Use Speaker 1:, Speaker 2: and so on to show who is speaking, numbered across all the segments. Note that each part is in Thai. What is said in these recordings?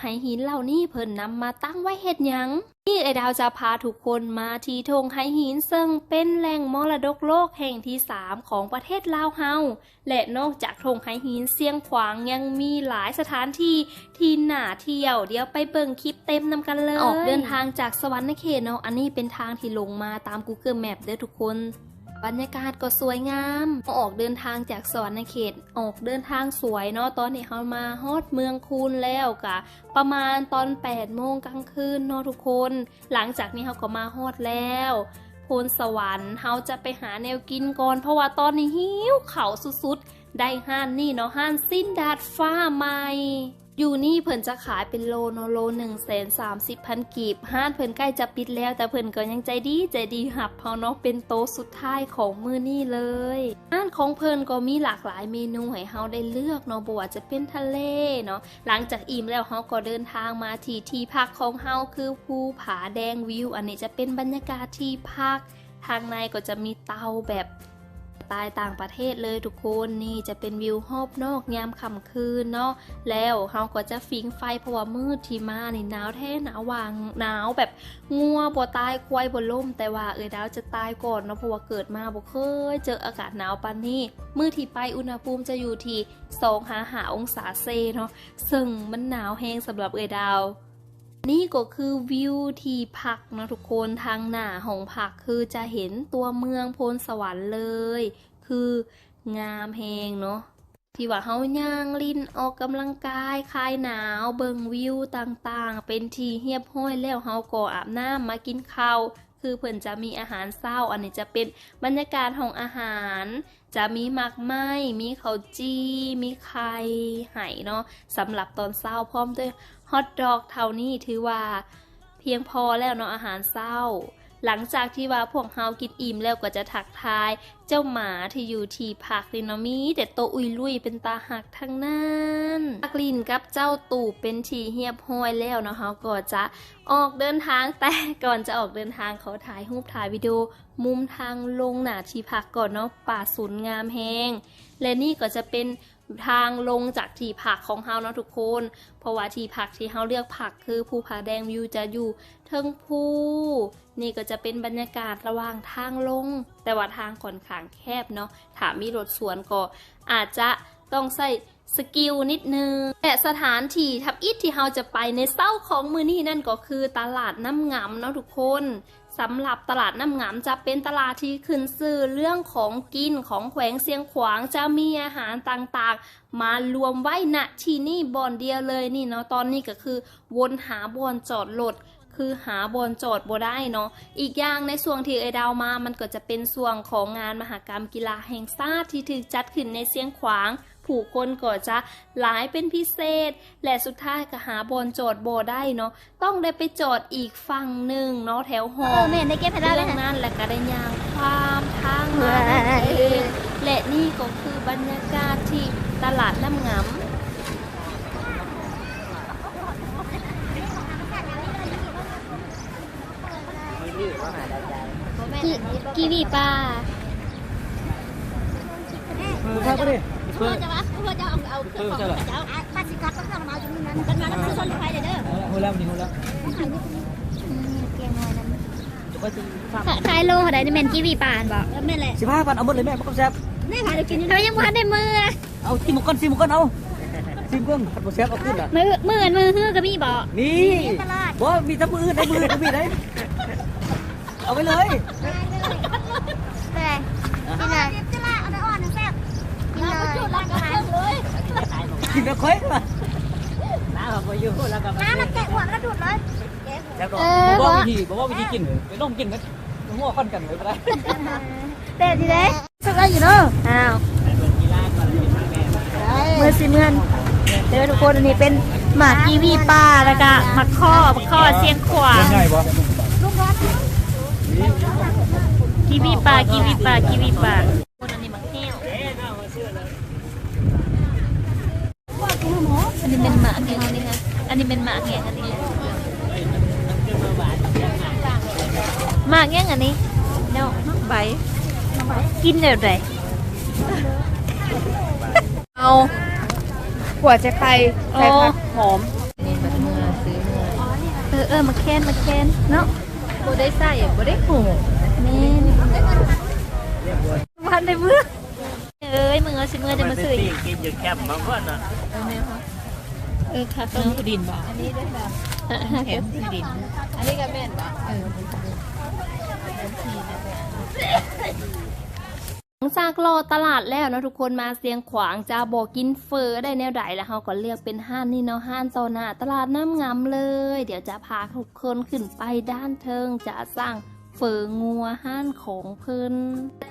Speaker 1: ไหหินเหล่านี้เพิ่นนำมาตั้งไว้เฮ็ดหยังนี่ไอดาวจะพาทุกคนมาที่ธงไหหินซึ่งเป็นแหล่งมรดกโลกแห่งที่3ของประเทศลาวเฮาและนอกจากธงไหหินเสียงขวางยังมีหลายสถานที่ที่น่าเที่ยวเดี๋ยวไปเบิ่งคลิปเต็มนำกันเลย ออกเดินทางจากสวรรค์เขตเนาะอันนี้เป็นทางที่ลงมาตาม Google Map เด้อทุกคน บรรยากาศก็สวยงามออกเดินทางจากสวรรค์เขต ออกเดินทางสวยเนาะตอนนี้เขามาฮอดเมืองคูนแล้วกะ ประมาณตอน8โมงกลางคืนเนาะทุกคน หลังจากนี้เขาก็มาฮอดแล้วโพนสวรรค์เขาจะไปหาแนวกินก่อน เพราะว่าตอนนี้หิวเขาสุดๆ ได้ห้านนี่เนาะห้านสิ้นดาดฟ้าใหม่ อยู่นี่เพิ่นจะขายเป็นโลเนโลหนึ่งแสนสามสิบพันกีบห้านเพิ่นใกล้จะปิดแล้ว แต่เพิ่นก็ยังใจดีใจดีหับเฮาเนาะเป็นโตะสุดท้ายของมื้อนี้เลยห้านของเพิ่นก็มีหลากหลายเมนูให้เฮาได้เลือกเนาะบ่ว่าจะเป็นทะเลเนาะหลังจากอิ่มแล้วเฮาก็เดินทางมาที่ที่พักของเฮาคือภูผาแดงวิว อันนี้จะเป็นบรรยากาศที่พักทางในก็จะมีเตาแบบ ไตล์ต่างประเทศเลยทุกคนนี่จะเป็นวิวรอบนอกยามค่ำคืนเนาะแล้วเขาก็จะฟิงไฟเพราะว่ามืดที่มานี่หนาวแท้หนาววางหนาวแบบงัวบ่ตายควายบ่ล่ม แต่ว่าเอ้ยดาวจะตายก่อนเนาะเพราะว่าเกิดมาบ่เคยเจออากาศหนาวปานนี้มืดที่ไปอุณหภูมิจะอยู่ที่2หาหาองศาเซเนาะซึ่งมันหนาวแห้งสำหรับเอ้ยดาว นี่ก็คือวิวที่พักนะทุกคนทางหน้าของผักคือจะเห็นตัวเมืองโพนสวรรค์เลย คืองามแหงเนาะที่ว่าเฮาย่างลินออกกำลังกายคลายหนาวเบิ่งวิวต่างๆ เป็นทีเฮียบห้อยแล้วเฮาก็อาบน้ำมากินข้าวคือเพิ่นจะมีอาหารเศร้า อันนี้จะเป็นบรรยากาศของอาหาร จะมีหมักไหม้มีข้าวจี้ มีไข่ไห่เนาะสำหรับตอนเช้าพร้อมด้วย ฮอทดอกเท่านี้ถือว่า เพียงพอแล้วเนาะอาหารเศร้า หลังจากที่ว่าพวกเฮากินอิ่มแล้วก็จะถักทาย เจ้าหมาที่อยู่ที่ผักนี่เนมีแต่โตอุยลุยเป็นตาหักทั้งนั้นอักลินกับเจ้าตู่เป็นทีเฮียบห้อยแล้วเนาะเฮาก็จะออกเดินทางแต่ก่อนจะออกเดินทางเขาถ่ายรูปถ่ายวิดีโอมุมทางลงหนาที่พักก่อนเนาะป่าสูนงามแฮงและนี่ก็จะเป็น ทางลงจากที่พักของเฮาเนาะทุกคน เพราะว่าที่พักที่เฮาเลือกพักคือภูผาแดงวิวจะอยู่เทิงภูนี่ก็จะเป็นบรรยากาศระหว่างทางลง แต่ว่าทางค่อนข้างแคบเนาะถามมีรถสวนก็อาจจะต้องใส่สกิลนิดนึงแต่สถานที่ทับอิฐที่เฮาจะไปในเศร้าของมือนี้นั่นก็คือตลาดน้ำงำเนาะทุกคน สำหรับตลาดน้ำงำจะเป็นตลาดที่ขึ้นซื่อเรื่องของกินของแขวงเสียงขวางจะมีอาหารต่างๆ มารวมไว้ณที่นี่บอนเดียวเลยนี่เนาะตอนนี้ก็คือ วนหาบอนจอดรถคือหาบอนจอดบ่ได้เนาะ อีกอย่างในส่วนที่เอดาวมา มันก็จะเป็นส่วนของงานมหกรรมกีฬาแห่งชาติที่ถูกจัดขึ้นในเสียงขวาง ผู้คนก็จะหลายเป็นพิเศษ และสุดท้ายก็หาบอนจอดบ่ได้เนาะต้องได้ไปจอดอีกฝั่งหนึ่งเนาะแถวหอ
Speaker 2: เออแม่ได้เก็บให้ได้
Speaker 1: เรื่
Speaker 2: เล
Speaker 1: อยง
Speaker 2: นะ
Speaker 1: นั้นและก็ได้ยางความทางมานั่นเองและนี่ก็คือบรรยากาศที่ตลาดน้ำงำ
Speaker 2: กีกีวีปลา
Speaker 3: มือข้าวไปดิ
Speaker 2: เพื่อจะวะเพื่อจะเอาเอาเครื่องของเจ้าปลาสิกัดก็ต้องมาอยู่นี่นั้นกันมาแล้วมันชนไฟเลยเด้อ
Speaker 3: หูแล้วนี่หูแล้ว
Speaker 2: เกียงน้อยนั้นะ
Speaker 3: ไปสิฝาก
Speaker 2: ขายโลเท่าไหร่นี่แมนกีวีปลาบอกแม่แหละ
Speaker 3: สิบห้าพันเอาหมดเลยแม่มักแซ่บ
Speaker 2: แม่ขายได้กินอยู่เขายังบ่ทันได้มือ
Speaker 3: เอาซิมก่อนซิมก่อนเอาซิมก่อนขัดโปรแซ่บเอาขึ้นอะ
Speaker 2: มือมือมือฮือก็มีบ่
Speaker 3: นี่ว่มีทั้งมือในมือก็มีได้เอาไปเลย
Speaker 2: แต่กินเลยจะละเอาอ่อนๆแซ่บกินเลยจุดละกันเลย
Speaker 3: กินแล้วค่อยมาน้าแบบไปอยู่แล้วก็
Speaker 2: น้ำมันแกะหัวแล้วดูดเลย
Speaker 3: แซ่บบอกว่าวิธีบอกว่าวิธีกินไปล้มกินกันหัวค่อนกันเลยไปได้
Speaker 2: เด็ดดีเลย
Speaker 1: สักได้อยู่เนาะอ้าว
Speaker 3: กีฬาก่อนเลยแม่
Speaker 1: เมื่อสิเมื่อนเดี๋ยวทุกคนอันนี้เป็นหมากกีวีปลาแล้วก็หมักข้อหมักข้อเสียงขวาง
Speaker 3: ง่ายปะ
Speaker 1: กีวีปลากีวีปลากีวีปลาคนอันนี้หมักแห้วอันนี้ เป็นหมากแห้งอันนี้ค่ะอันนี้เป็นหมากแห้งอันนี้ค่ะหมากแห้งอันนี้เนาะใบกินเดี๋ยวไหน
Speaker 4: เอาหัวใจไข่ใส่ผักหอม
Speaker 1: นี่แบบเมื่ออเออมาแค้นมาแค้นเนาะบ่ได้ใส่บ่ได้หูแม่นี่วันได้เมื่อเอ้ยมึงเอาสิเมื่อจะมาซื้ออีก
Speaker 3: กินอยู่แคมป์มาก่อนน่ะ
Speaker 1: เออค่ะต้นดินบ่อันนี้ได้แบบแข็งดิน อันนี้ก็แม่นบ่เออหลังจากรอตลาดแล้วนะทุกคนมาเสียงขวางจะบอกกินเฟอได้แนวใดแล้วเขาก็เลือกเป็นห้านนี่เนาะห้านโซนาตลาดน้ำงามเลย เดี๋ยวจะพาทุกคนขึ้นไปด้านเทิงจะสร้าง เฟองัวห้านของเพิ่น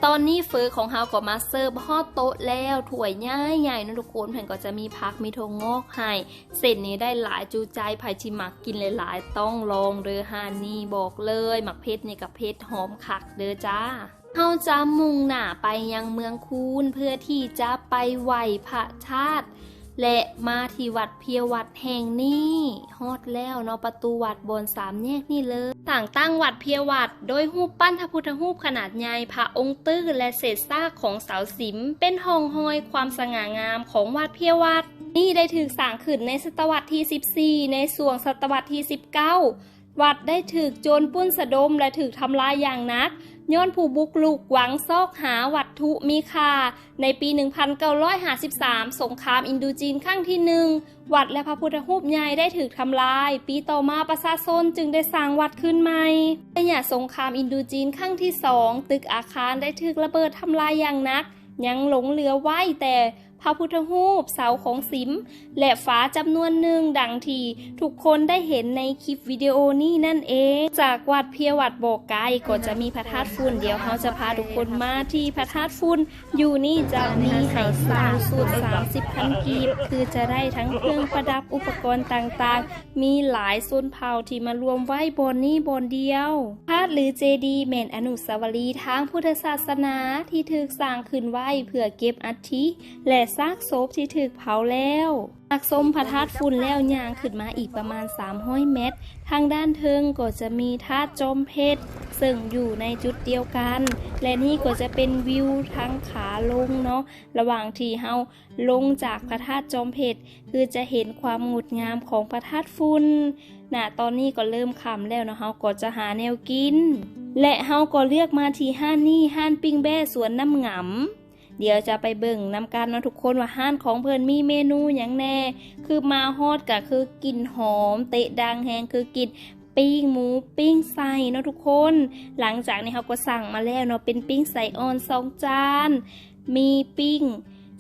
Speaker 1: ตอนนี้เฟอของเฮาก็มาเสิร์ฟฮอดโต๊ะแล้วถ้วยใหญ่ๆเนะทุกคนเพิ่นก็จะมีผักมีทงงอกให้เส้นนี้ได้หลายจูใจไผ่ชิมักกินหลายๆ ต้องลองเด้อฮานี่บอกเลยหมักเพชรนี่กับเพชรหอมคักเด้อจ้าเฮาจะมุ่งหน้าไปยังเมืองคูนเพื่อที่จะไปไหวพระธาตุ และมาที่วัดเพียววัดแห่งนี้ฮอดแล้วเนาะประตูวัดบนสามแยกนี่เลยต่างตั้งวัดเพียววัด โดยรูปปั้นพระพุทธรูปขนาดใหญ่พระองค์ตื้อและเศษซากของเสาสิม เป็นห้องห้อยความสง่างามของวัดเพียววัด นี่ได้ถูกสร้างขึ้นในศตวรรษที่ 14 ในส่วงศตวรรษที่ 19 วัดได้ถูกโจรปล้นสะดมและถูกทำลายอย่างนัก ย้อนผู้บุกลุกหวังซอกหาวัตถุมีค่า ในปี 1953 สงครามอินโดจีนครั้งที่หนึ่งวัดและพระพุทธรูปใหญ่ได้ถูกทำลาย ปีต่อมาประชาชนจึงได้สร้างวัดขึ้นใหม่ในหยาสงครามอินโดจีนครั้งที่สองตึกอาคารได้ถูกระเบิดทำลายอย่างนัก ยังหลงเหลือไว้แต่ พระพุทธรูปเสาของสิม และฝาจำนวนหนึ่งดังที่ทุกคนได้เห็นในคลิปวิดีโอนี้นั่นเอง จากวัดเพียวัดโบกไกก็จะมีพระธาตุฝุ่นเดี๋ยวเขาจะพาทุกคนมาที่พระธาตุฝุ่นอยู่นี่จะมีให้สร้างสูตร30พันกีบคือจะได้ทั้งเครื่องประดับอุปกรณ์ต่างๆ มีหลายส่วนเผ่าที่มารวมไว้บนนี้บนเดียวพระหรือเจดีย์แมนอนุสาวรีย์ทางพุทธศาสนาที่ถูกสร้างขึ้นไว้เพื่อเก็บอัฐิและซากศพที่ถูกเผาแล้วหากสมพระธาตุฝุ่นแล้วยางขึ้นมาอีกประมาณ300เมตร ทางด้านเทิงก็จะมีธาตุจอมเพชรซึ่งอยู่ในจุดเดียวกัน และนี่ก็จะเป็นวิวทางขาลงเนาะ ระหว่างที่เฮาลงจากพระธาตุจอมเพชรคือจะเห็นความงดงามของพระธาตุฝุ่นนะตอนนี้ก็เริ่มค่ำแล้วเนาะเฮาก็จะหาแนวกิน และเฮาก็เลือกมาที่ห้านนี่ห้านปิ้งแบ้สวนน้ำหงำ เดี๋ยวจะไปเบิ่งนำกันเนาะทุกคนว่าห้านของเพิ่นมีเมนูอย่างแน่ คือมาฮอดก็คือกลิ่นหอม เตะดังแฮงคือกลิ่นปิ้งหมูปิ้งไส้เนาะทุกคน หลังจากนี้เขาก็สั่งมาแล้วเนาะเป็นปิ้งไส้ออนสองจาน มีปิ้ง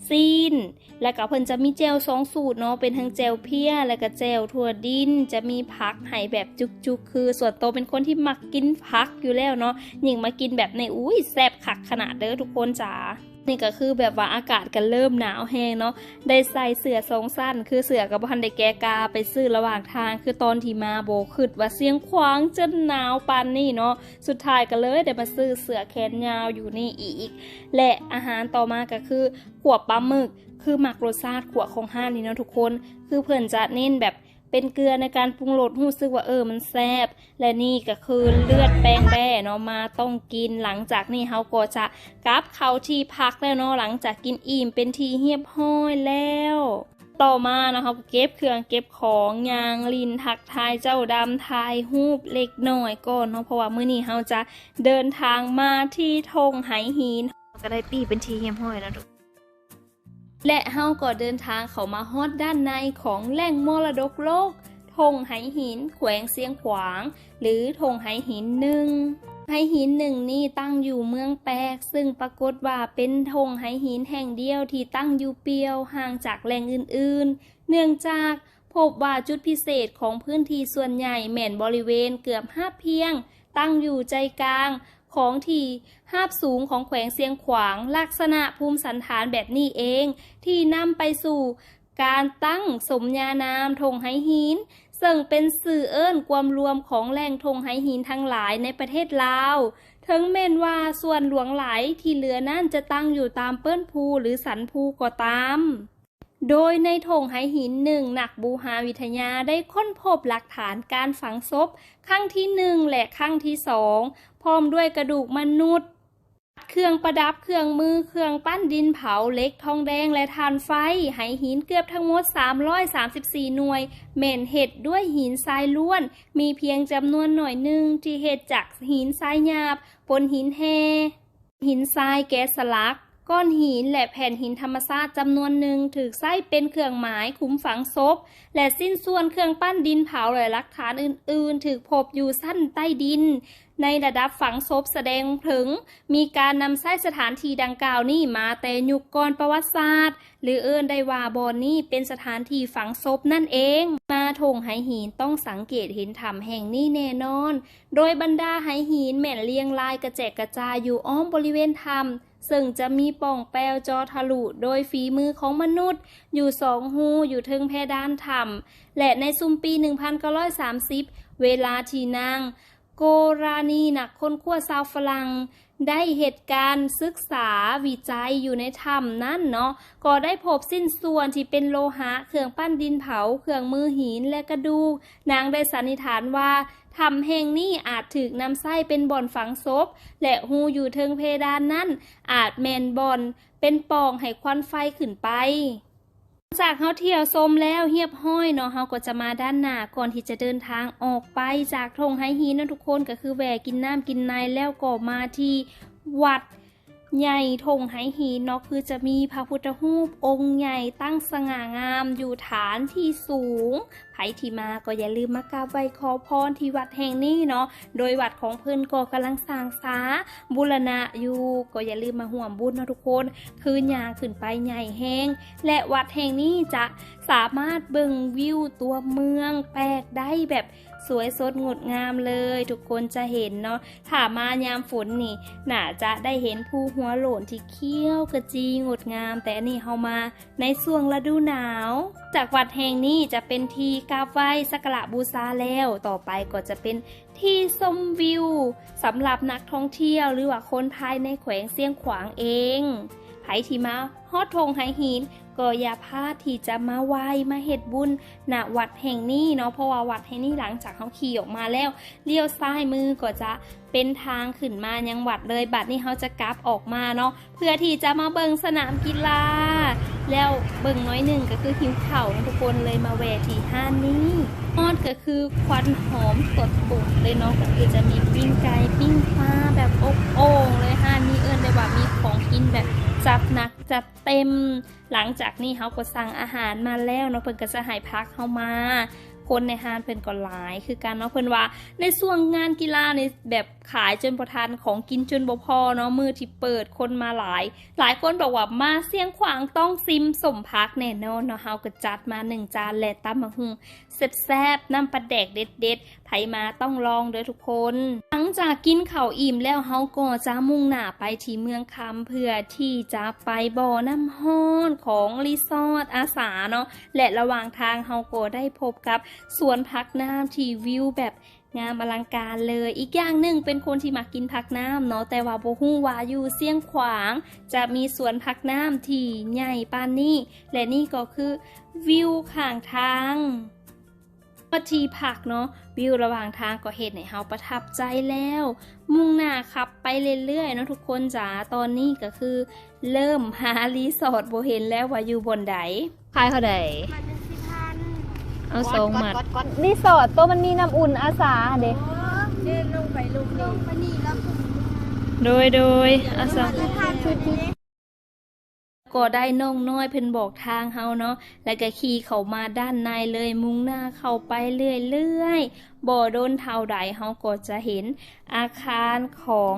Speaker 1: ซีน แล้วก็เพิ่นจะมีเจลสองสูตรเนาะ เป็นทั้งเจลเพี้ย แล้วก็เจลถั่วดิน จะมีผักให้แบบจุกๆ คือส่วนตัวเป็นคนที่มักกินผักอยู่แล้วเนาะยิ่งมากินแบบในอุ้ยแซ่บคักขนาดเด้อทุกคนจ๋า นี่ก็คือแบบว่าอากาศกันเริ่มหนาวแห้งเนาะได้ใส่เสื้อทรงสั้น คือเสื้อกับพันได้แกกาไปซื้อระหว่างทาง คือตอนที่มาโบขึ้นว่าเสียงขวางจนหนาวปานนี่เนาะสุดท้ายก็เลยได้มาซื้อเสื้อแขนยาวอยู่นี่อีก และอาหารต่อมาก็คือขวบปลาหมึก คือหมักรสชาติขวของห้างนี่เนาะทุกคน คือเพื่อนจะเน้นแบบ เป็นเกลือในการปรุงรสรู้สึกว่าเออมันแซบและนี่ก็คือเลือดแป้งแบ้เนาะมาต้องกินหลังจากนี้เขาก็จะกลับเขาที่พักแล้วเนาะหลังจากกินอิ่มเป็นทีเฮียบห้อยแล้วต่อมานะครับเก็บเครื่องเก็บของยางลินทักทายเจ้าดำทายหูบเล็กน้อยก่อนเนาะเพราะว่ามื้อนี้เราจะเดินทางมาที่ธงไหหิน
Speaker 4: ก็ได้ปีเป็นทีเฮียมห้อยแล้วทุก
Speaker 1: และเฮาก็เดินทางเข้ามาฮอดด้านในของแหล่งมรดกโลกธงไหหิน แขวงเสียงขวาง หรือธงไหหินหนึ่งไหหินหนึ่งนี่ตั้งอยู่เมืองแปก ซึ่งปรากฏว่าเป็นธงไหหินแห่งเดียวที่ตั้งอยู่เปียวห่างจากแหล่งอื่นๆ เนื่องจากพบว่าจุดพิเศษของพื้นที่ส่วนใหญ่แม่นบริเวณเกือบห้าเพียง ตั้งอยู่ใจกลาง ของที่หาบสูงของแขวงเสียงขวาง ลักษณะภูมิสันฐานแบบนี้เอง ที่นำไปสู่การตั้งสมญานามธงไหหินซึ่งเป็นสื่อเอิ้นความรวมของแหล่งธงไหหินทั้งหลายในประเทศลาวถึงแม้นว่าส่วนหลวงหลายที่เหลือนั่นจะตั้งอยู่ตามเปิ้นภูหรือสันภูก็ตาม โดยในธงไหหินหนึ่งนักบูหาวิทยาได้ค้นพบหลักฐานการฝังศพครั้งที่หนึ่งและครั้งที่สองพร้อมด้วยกระดูกมนุษย์ เครื่องประดับเครื่องมือเครื่องปั้นดินเผาเล็กทองแดงและถ่านไฟไหหินเกือบทั้งหมด 334 หน่วย เหม่นเห็ดด้วยหินทรายล้วน มีเพียงจำนวนหน่อยหนึ่งที่เห็ดจากหินทรายหยาบปนหินแฮหินทรายแกะสลัก ก้อนหินและแผ่นหินธรรมชาติจำนวนหนึ่งถือใส้เป็นเครื่องหมายคุ้มฝังศพ และสิ้นส่วนเครื่องปั้นดินเผาและหลักฐานอื่น ๆ ถือพบอยู่สั้นใต้ดิน ในระดับฝังศพแสดงถึง มีการนำไส้สถานที่ดังกล่าวนี้มาแต่ยุคก่อนประวัติศาสตร์ หรือเอิ้นได้ว่าบอนนี้เป็นสถานที่ฝังศพนั่นเอง มาทงไหหินต้องสังเกตเห็นถ้ำแห่งนี้แน่นอน โดยบรรดาไหหินแม่นเรียงรายกระแจกกระจายอยู่อ้อมบริเวณถ้ำ ซึ่งจะมีป่องแปลวจอทะลุโดยฝีมือของมนุษย์ อยู่สองหูอยู่เทึงเพดานถ้ำและในซุมปี 1930 เวลาที่นางโกรานีนักค้นคว้าชาวฝรั่ง ได้เหตุการณ์ศึกษาวิจัยอยู่ในถ้ำนั่นเนาะก็ได้พบสิ้นส่วนที่เป็นโลหะ เครื่องปั้นดินเผา เครื่องมือหินและกระดูก นางได้สันนิษฐานว่าถ้ำแห่งนี้อาจถูกนำไส้เป็นบ่อนฝังศพและหูอยู่เทิงเพดานนั่นอาจแมนบ่อน เป็นปองให้ควันไฟขึ้นไป จากเฮาเที่ยวชมแล้วเฮียบห้อยเนาะเฮาก็จะมาด้านหน้าก่อนที่จะเดินทางออกไปจากทงไฮฮีนเนาะทุกคนก็คือแหวกกินน้ำกินในแล้วก็มาที่วัด ใหญ่ทงไฮฮีนเนาะคือจะมีพระพุทธรูปองค์ใหญ่ตั้งสง่างามอยู่ฐานที่สูงไผที่มาก็อย่าลืมมากราบไหว้ขอพรที่วัดแห่งนี้เนาะโดยวัดของเพิ่นก็กำลังสร้างสาบุรณะอยู่ก็อย่าลืมมาห่วมบุญเนาะทุกคน คืนยางขึ้นไปใหญ่แห้งและวัดแห่งนี้จะสามารถเบิ่งวิวตัวเมืองแปลกได้แบบ สวยสดงดงามเลย ทุกคนจะเห็นเนาะถ้ามายามฝนนี่น่าจะได้เห็นภูหัวโหลนที่เขี้ยวกระจีงดงาม แต่นี่เฮามาในช่วงฤดูหนาว จากวัดแห่งนี้จะเป็นที่กราบไหว้สักการะบูชาแล้วต่อไปก็จะเป็นที่ชมวิวสำหรับนักท่องเที่ยวหรือว่าคนภายในแขวงเสียงขวางเอง ผที่มาฮอดทงไหหินก็อย่าพลาดที่จะมาไหว้มาเฮ็ดบุญณวัดแห่งนี้เนาะเพราะว่าวัดแห่งนี้หลังจากเขาขี่ออกมาแล้วเลี้ยวซ้ายมือก็จะเป็นทางขึ้นมายังวัดเลยบัดนี้เขาจะกลับออกมาเนาะเพื่อที่จะมาเบิงสนามกีฬา แล้วเบิงน้อยหนึ่งก็คือหิวเข่านะทุกคนเลยมาแวะที่ห้านนี้มอดก็คือควันหอมสดบุกเลยเนาะก็คือจะมีปิ้งไก่ปิ้งปลาแบบอบโอ่งเลยห้านนี้เอิญได้ว่ามีของกินแบบ จัดหนักจัดเต็ม หลังจากนี้เขาก็สั่งอาหารมาแล้วเนาะเพิ่นก็จะให้พักเข้ามาคนในห้านเพิ่นก็หลาย คือการเนาะเพิ่นว่าในส่วนงานกีฬาในแบบขายจนประทานของกินจนบ่พอเนาะมือที่เปิดคนมาหลาย หลายคนบอกว่ามาเสี่ยงขวางต้องซิมสมพักแน่นอนเนาะเฮาก็จัดมาหนึ่งจานและตำมะฮุงแซ่บๆน้ำปลาแดกเด็ดๆ ไผมาต้องลองเด้อทุกคน หลังจากกินข้าวอิ่มแล้วเฮาก็จะมุ่งหน้าไปที่เมืองคำเพื่อที่จะไปบ่อน้ำฮ้อนของรีสอร์ทอาสาเนาะและระหว่างทางเฮาก็ได้พบกับสวนพักน้ำที่วิวแบบงามอลังการเลย อีกอย่างหนึ่งเป็นคนที่มักกินผักน้ำเนาะ แต่ว่าโบฮู้ว่าอยู่เสียงขวาง จะมีสวนผักน้ำที่ใหญ่ปานนี้ และนี่ก็คือวิวข้างทาง ก็ทีผักเนาะวิวระหว่างทางก็เห็นให้เฮาประทับใจแล้ว มุ่งหน้าขับไปเรื่อยๆเนาะทุกคนจ๋าตอนนี้ก็คือ เริ่มหารีสอร์ทบ่เห็นแล้วว่าอยู่บนใด
Speaker 4: ขายเขาใด
Speaker 2: มันเป็นสิพัน
Speaker 4: เอาสองหมัด
Speaker 1: รีสอร์ทตัวมันมีน้ำอุ่นอาสาเด้
Speaker 2: เดินลงไปลงลงไปนี่แล้วคุณ
Speaker 1: โดยโดยอาสา
Speaker 2: จะทานชุดนี้
Speaker 1: ก็ได้น้องน้อยเพิ่นบอกทางเฮาเนาะ แล้วก็ขี่เข้ามาด้านในเลยมุ่งหน้าเข้าไปเรื่อยๆ บ่โดนเท่าใดเฮาก็จะเห็นอาคารของ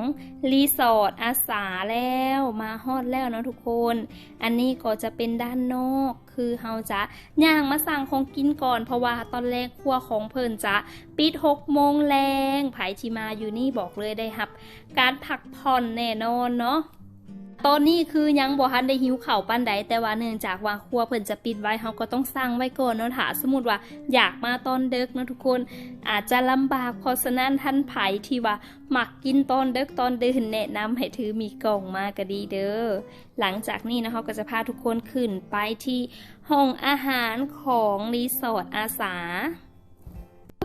Speaker 1: รีสอร์ทอาสาแล้วมาฮอดแล้วเนาะทุกคน อันนี้ก็จะเป็นด้านนอก คือเฮาจะย่างมาสั่งของกินก่อน เพราะว่าตอนแรกครัวของเพิ่นจะปิด6โมงแรงไผที่มาอยู่นี่บอกเลยได้ครับ การพักผ่อนแน่นอนเนาะ ตอนนี้คือยังบ่ทันได้หิวเข้าวปานใดแต่ว่าเนื่องจากว่าครัวเพิ่นจะปิดไว้เฮาก็ต้องสั่งไว้ก่อนเนาะถ้าสมมุติว่าอยากมาตอนดึกเนาะทุกคน อาจจะลำบากเพราะฉะนั้นท่านไผที่ว่ามักกินตอนดึกตอนดื่นแนะนำให้ถือมีกล่องมาก็ดีเด้อหลังจากนี้นะคะก็จะพาทุกคนขึ้นไปที่ห้องอาหารของรีสอร์ทอาสา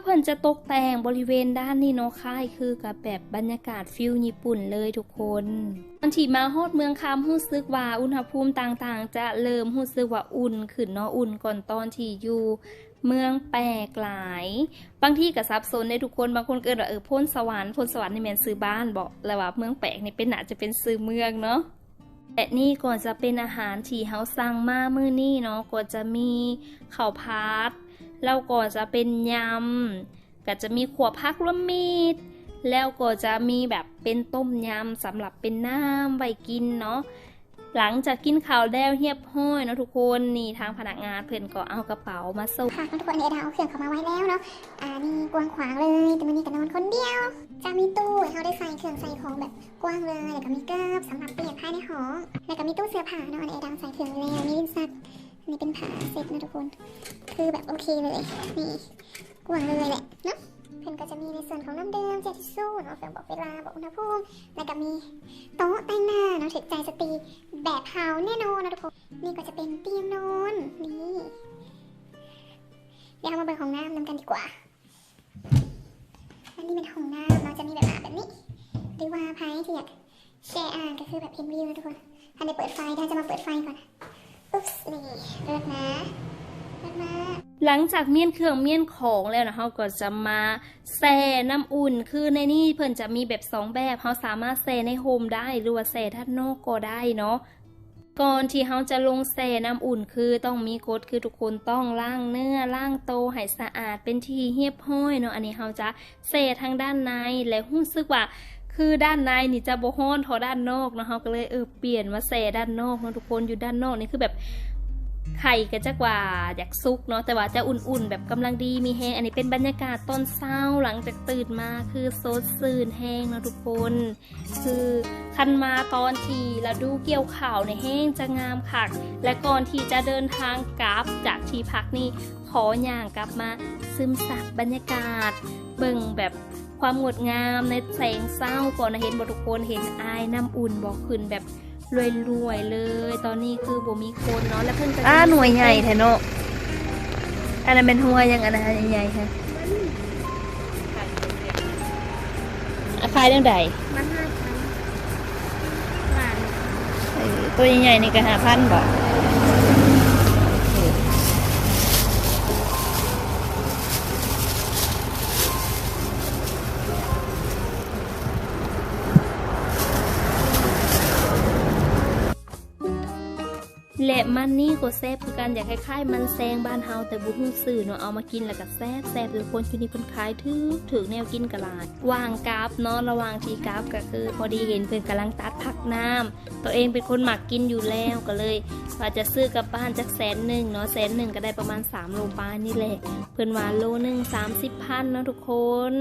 Speaker 1: เพิ่นจะตกแต่งบริเวณด้านนี้เนาะค่ายคือกับแบบบรรยากาศฟิลญี่ปุ่นเลยทุกคนตอนที่มาฮอดเมืองคำรู้สึกว่าอุณหภูมิต่างๆ จะเริ่มรู้สึกว่าอุ่นขึ้นเนาะอุ่นก่อนตอนที่อยู่เมืองแปลกหลาย บางที่ก็ซับซ้อนทุกคนบางคนเกิดว่าเออพ้นสวรรค์พ้นสวรรค์นี่แม่นซื้อบ้านบอกแล้วว่าเมืองแปลกนี่เป็นหน่าจะเป็นซื้อเมืองเนาะและนี่ก่อนจะเป็นอาหารที่เฮาสั่งมามื้อนี้เนาะก็จะมีข้าวผัด แล้วก็จะเป็นยำก็จะมีขัวพักรวมมีดแล้วก็จะมีแบบเป็นต้มยำสำหรับเป็นน้ำไว้กินเนาะหลังจากกินข้าวแล้วเรียบห้อยเนาะทุกคนนี่ทางพนักงานเพิ่อนก็เอากระเป๋ามาส่ง
Speaker 2: ค่ะทุกคนเอดาเอาเครื่องเข้ามาไว้แล้วเนาะอ่านี่กว้างขวางเลยแต่มันนี่ก็นอนคนเดียวจะมีตู้เราได้ใส่เครื่องใส่ของแบบกว้างเลยแล้วก็มีเกิบสำหรับเปลี่ยนภายในห้องแล้วก็มีตู้เสื้อผ้าเนาะอันเอดาใส่เครื่องแล้วมีลิ้นซักอั นนี้เป็นผ้าเซ็ตนะทุกคน คือแบบโอเคเลย นี่กวางเลยแหละเนาะเพื่อนก็จะมีในส่วนของน้ำเดื่มเจลทิชชู่เนาะเครื่อบอกเวลาบอกอุณหภูมิ แล้วก็มีโต๊ะแต่งหน้าเนาะถึกใจสตรีแบบเฮาแน่นอนนะทุกคน นี่ก็จะเป็นเตียงนอนนี่เดี๋ยวเรามาเบิกห้องน้ำนำกันดีกว่า อันนี้เป็นห้องน้ำเราจะมีแบบอาแบบนี้หรือว่าไพ่ที่อยากแชร์อ่านก็คือแบบเห็นวิวนะทุกคนอันนี้เปิดไฟเดี๋ยวจะมาเปิดไฟก่อน อุ๊บนี่เลิศนะเลิศมาก
Speaker 1: หลังจากเมียนเครื่องเมียนของแล้วนะเราก็จะมาแช่น้ำอุ่น คือในนี่เพิ่นจะมีแบบสองแบบเราสามารถแช่ในโฮมได้หรือว่าแช่ด้านนอกก็ได้เนาะก่อนที่เราจะลงแช่น้ำอุ่นคือต้องมีกฎคือทุกคนต้องล้างเนื้อล้างโตให้สะอาดเป็นที่เรียบห้อยเนาะอันนี้เราจะแช่ทางด้านในและรู้สึกว่า คือด้านในนี่จะบ่ฮ้อนทอด้านนอกนะเราก็เลยเออเปลี่ยนมาแช่ด้านนอกเนาะทุกคนอยู่ด้านนอกนี่คือแบบไข่ก็จะกว่าอยากซุกเนาะแต่ว่าจะอุ่นๆ แบบกำลังดีมีแห้งอันนี้เป็นบรรยากาศตอนเช้าหลังจากตื่นมาคือโซดซื่นแห้งเนาะทุกคน คือคันมาตอนที่ฤดูเกี่ยวข่าวในแห้งจะงามคัก และก่อนที่จะเดินทางกลับจากที่พักนี่ขออย่างกลับมาซึมซับบรรยากาศ เบิ่งแบบ ความงดงามในแสงเศร้าก่อนนะเห็นบทุกคนเห็นอายน้ำอุ่นบอกขึ้นแบบรวยๆเลย ตอนนี้คือบ่มีคนเนาะแล้วเพิ่นก็จะ
Speaker 4: อ่าหน่วยใหญ่แท้เนาะอันนั้นเป็นหัวยังอันนั้นใหญ่ๆแท้อาคายเรื่องใด
Speaker 2: มันห้าพันหวาน
Speaker 4: เออตัวใหญ่ๆนี่ก็หาพันบ่
Speaker 1: อันนี่ก็แซ่บคือกันอยากคล้ายๆ มันแซงบ้านเฮาแต่บุฮู้สื่อเนาะเอามากินแล้วก็แซ่บแซ่บทุกคนที่นี่เพิ่นขายถือถือแนวกินกะลาดวางกราฟเนาะระหว่างที่กราฟก็คือ พอดีเห็นเพิ่นกำลังตัดผักน้ำตัวเองเป็นคนหมักกินอยู่แล้วก็เลยว่าจะซื้อกลับบ้านจักแสนหนึ่งเนาะแสนหนึ่งก็ได้ประมาณ3โลปลายนี่แหละ เพิ่นว่าโลหนึ่ง30พันเนาะทุกคน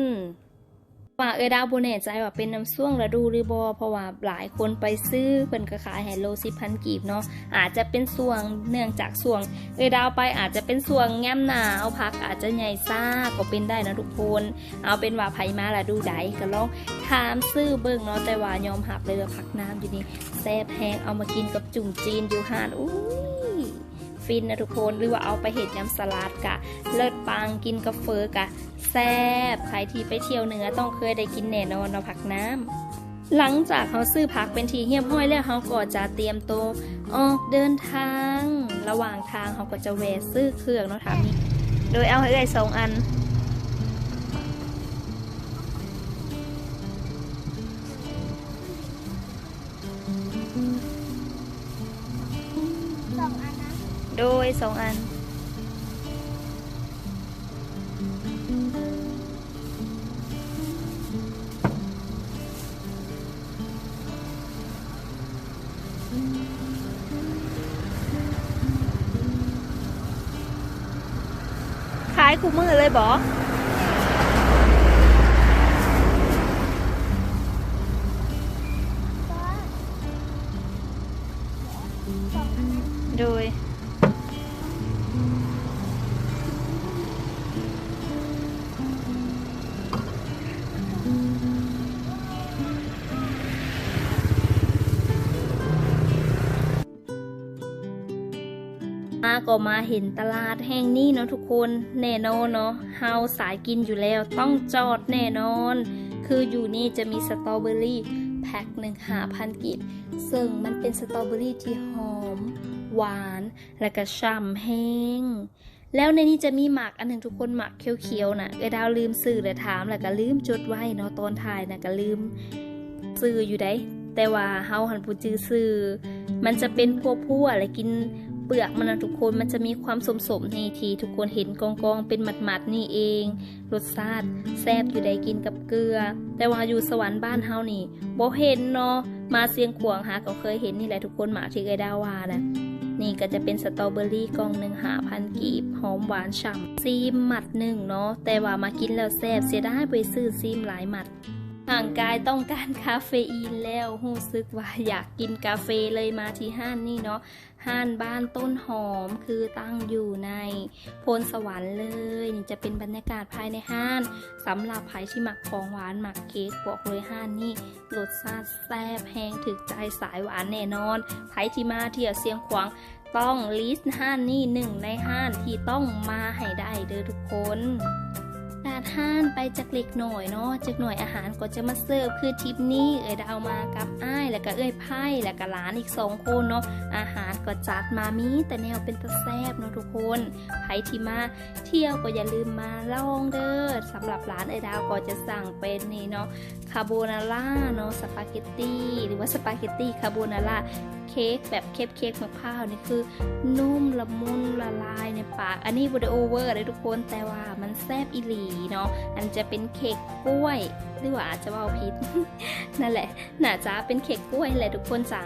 Speaker 1: ว่าเออดาวโบแน่ใจว่าเป็นน้ำส้วงฤดูหรือบอเพราะว่าหลายคนไปซื้อเพิ่นก็ขายแฮโลสิพันกีบเนาะอาจจะเป็นส่วงเนื่องจากส่วงเออดาวไปอาจจะเป็นส่วงแง้มหนาเอาพักอาจจะใหญ่ซ่าก็เป็นได้นะทุกคน เอาเป็นว่าไผมาละดูใดก็ลองถามซื้อเบิ่งเนาะแต่ว่ายอมหับเลยว่าพักน้ำอยู่นี่แซ่บแพงเอามากินกับจุ่มจีนอยู่หาดอุ้ ฟินนะทุกคนหรือว่าเอาไปเห็ดยำสลัดกะ เลิศปังกินกาเฟกะแซ่บใครที่ไปเที่ยวเหนือต้องเคยได้กินแน่นอนเนาะผักน้ำหลังจากเขาซื้อผักเป็นทีเฮียบห้อยแล้วเขาก็จะเตรียมตัวออกเดินทาง ระหว่างทางเขาก็จะแวะซื้อเครื่องเนาะถามนี้
Speaker 4: โดยเอาให้ได้สองอัน โดยสองอันข มา
Speaker 1: ก็มาเห็นตลาดแห่งนี้เนาะทุกคนแน่นอนเนาะเฮาสายกินอยู่แล้วต้องจอดแน่นอน คืออยู่นี่จะมีสตรอเบอรี่แพ็คหนึ่งหาพันกิบซึ่งมันเป็นสตรอเบอรี่ที่หอม หวาน และก็ฉ่ำแห้ง แล้วในนี้จะมีหมักอันหนึ่งทุกคนหมักเขียวๆน่ะเอดาวลืมซื้อเลยถามแล้วก็ลืมจดไว้เนาะตอนถ่ายนะก็ลืมซื้ออยู่ได้แต่ว่าเฮาหันผู้จื้อซื้อมันจะเป็นพัวๆและกิน เปลือกมันนะทุกคนมันจะมีความสมสมในทีทุกคนเห็นกองกองๆเป็นหมัดๆนี่เอง รสชาติแซ่บอยู่ได้กินกับเกลือ แต่ว่าอยู่สวรรค์บ้านเฮานี่บ่เห็นเนาะมาเสียงขวางหาก็เคยเห็นนี่แหละทุกคนหมาที่เคยดาว่านะนี่ก็จะเป็นสตรอเบอรี่กล่องหนึ่งหาพันกีบหอมหวานฉ่ำซีมหมัดหนึ่งเนาะแต่ว่ามากินแล้วแซ่บเสียไดายไปซื้อซีมหลายหมัดห่างกายต้องการคาเฟอีนแล้วรู้สึกว่าอยากกินกาแฟเลยมาที่ห้านนี่เนาะ ห้านบ้านต้นหอมคือตั้งอยู่ในโพนสวรรค์เลย จะเป็นบรรยากาศภายในห้านสำหรับใครที่หมักของหวานหมักเค้กบอกเลยห้านนี่รสชาติแซ่บแห้งถึกใจสายหวานแน่นอนใครที่มาเที่ยวเสียงขวางต้องลิสต์ห้านนี่หนึ่งในห้านที่ต้องมาให้ได้เด้อทุกคน ลาดห้านไปจากเล็กหน่อยเนาะจากหน่อยอาหารก็จะมาเสิร์ฟคือทริปนี้เอ่ยดาวมากับอ้ายแล้วก็เอ้ยไพ่แล้วก็หลานอีกสองคนเนาะอาหารก็จัดมามีแต่แนวเป็นตะแซบเนาะทุกคนไผที่มาเที่ยวก็อย่าลืมมาลองเด้อสำหรับร้านเอ้ยดาวก็จะสั่งเป็นนี่เนาะคาโบนาร่าเนาะสปาเกตตี้หรือว่าสปาเกตตี้คาโบนาร่า เค้กแบบเค้กเค้กมะพร้าวนี่คือ นุ่มละมุนละลายในปาก อันนี้บไดโอเวอร์เลยทุกคนแต่ว่ามันแซ่บอีหลีเนาะอันจะเป็นเค้กกล้วย หรือว่าอาจจะว่าผิดนั่นแหละน่าจะเป็นเค้กกล้วยแหละทุกคนจ๋า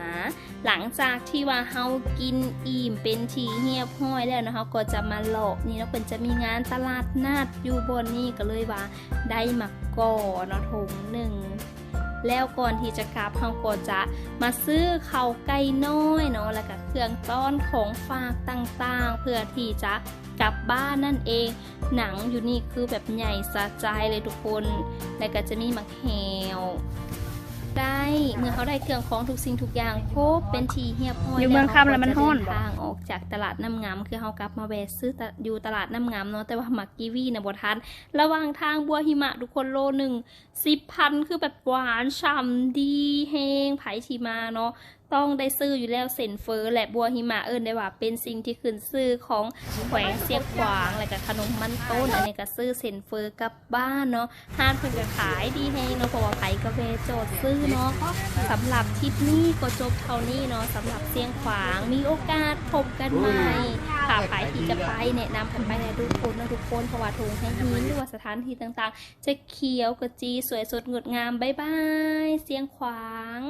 Speaker 1: หลังจากที่ว่าเฮากินอิ่มเป็นทีเฮียบห้อยแล้วนะคะก็จะมาหลอกนี่เนาะเพิ่นจะมีงานตลาดนัดอยู่บนนี่ก็เลยว่าได้มาก่อเนาะถุงหนึ่ง แล้วก่อนที่จะกลับเฮาก็จะมาซื้อข้าวไก่น้อยเนาะแล้วก็เครื่องต้อนของฝากต่างๆ เพื่อที่จะกลับบ้านนั่นเอง หนังอยู่นี่คือแบบใหญ่สะใจเลยทุกคน แล้วก็จะมีหมักแหว ได้เมื่อเขาได้เครื่องของทุกสิ่งทุกอย่างครบเป็นทีเฮียบห้อย
Speaker 4: อยู่เมืองคำแล้วมันฮ้อน
Speaker 1: เดิ
Speaker 4: บ่
Speaker 1: ทางออกจากตลาดน้ำงามคือเขากลับมาแวะซื้อตะอยู่ตลาดน้ำงามเนาะแต่ว่าหมักกีวีนะบทันระหว่างทางบัวหิมะทุกคนโลหนึ่งสิบพันคือแบบหวานฉ่ำดีแฮงไผ่ทีมาเนาะ ต้องได้ซื้ออยู่แล้วเซนเฟอร์ และบัวหิมะเอิญได้ว่าเป็นสิ่งที่ขึ้นซื้อของแขวงเสียงขวางและกับขนมมันต้นอันนี้ก็ซื้อเซนเฟอร์กับบ้านเนาะห้านเพิ่นก็ขายดีแฮงเนาะเพราะว่าไผ่กาแฟโจทย์ซื้อเนาะสำหรับทริปนี้ก็จบเท่านี้เนาะสำหรับเสียงขวางมีโอกาสพบกันใหม่ค่ะใครที่จะไปแนะนำกันไปนะทุกคนนะทุกคนเพราะว่าทงแห่งนี้หรือว่าสถานที่ต่างๆ จะเขียวกระจีสวยสดงดงามบ๊ายบายเสียงขวาง